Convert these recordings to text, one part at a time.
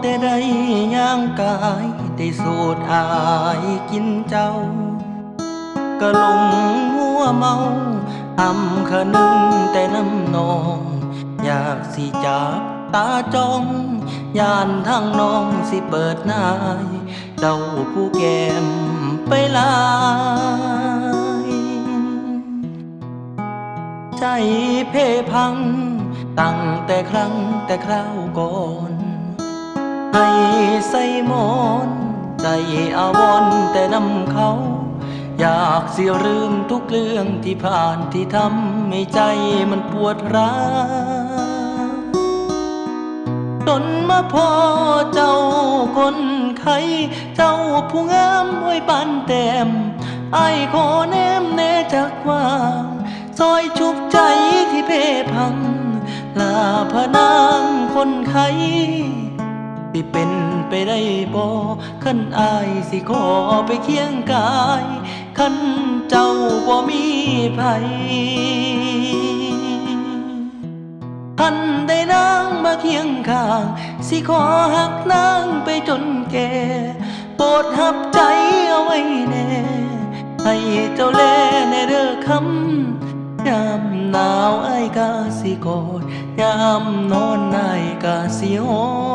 แต่ได้ย่างกายได้สูดอายกินเจ้าก็หลงมัวเมาอำขนึงแต่น้ำนอง อยากสิจับตาจ้องยานทางน้องสิเปิดนายเจ้าผู้แก้มไปลายใจเพพัง ตั้งแต่ครั้งแต่คราวก่อน ให้ใส่หมอนใจอาวรแต่นำเขา อยากเสียลืมทุกเรื่องที่ผ่านที่ทำให้ใจมันปวดร้าวจนมาพอเจ้าคนไข้เจ้าผู้งามไว้ปานแต้มไอ้ขอแนมแน่จักว่าซอยชุบใจที่เพพังลาพนางคนไข้ ที่เป็นไปได้บ่ขันอายสิขอไปเคียงกายขันเจ้าบ่มีภัยขันได้นางมาเคียงข้าง สิขอหักนางไปจนแก่โปรดหับใจเอาไว้แน่ ให้เจ้าแลในเด้อคำยามหนาวไอ้กาสิกอดยามนอนไอ้ายกาสิหอ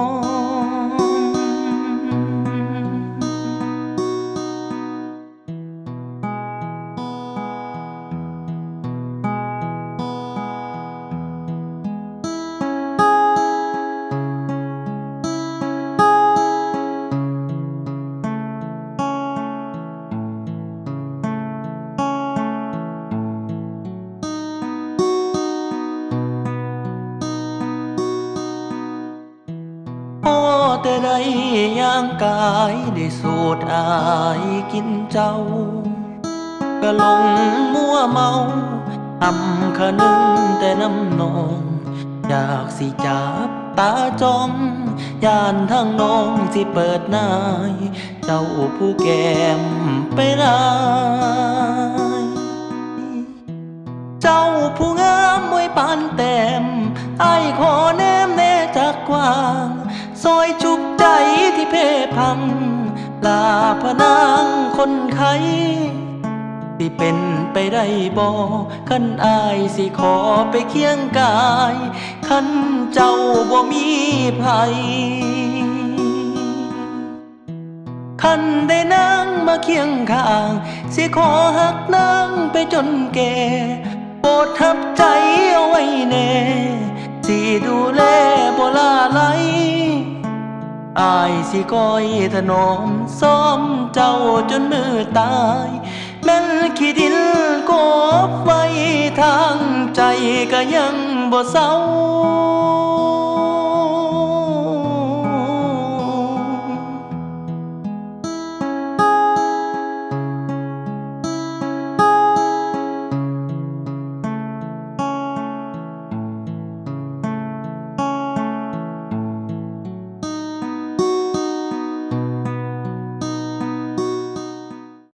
แต่ได้ย่างกายได้สูดอายกินเจ้าก็หลงมัวเมาอำขนึงแต่น้ำนองอยากสิจับตาจ้องยานทางน้องสิเปิดหน้าย เจ้าผู้แก้มไปลายเจ้าผู้งามมวยปานแต้มไอ้ขอแนมแน่จากกว้าง ซอยจุกใจที่เพพังลาพนางคนไข้ที่เป็นไปได้บ่ขันอายสิขอไปเคียงกายขันเจ้าบ่มีภัยคันได้นั่งมาเคียงข้าง สิขอหักนั่งไปจนแก่โปรดทับใจเอาไว้แน่ สิดูแล อายสิคอยถนอมซ้อมเจ้าจนมือตายแม่นขี้ดินกบไว้ทางใจก็ยังบ่เศร้า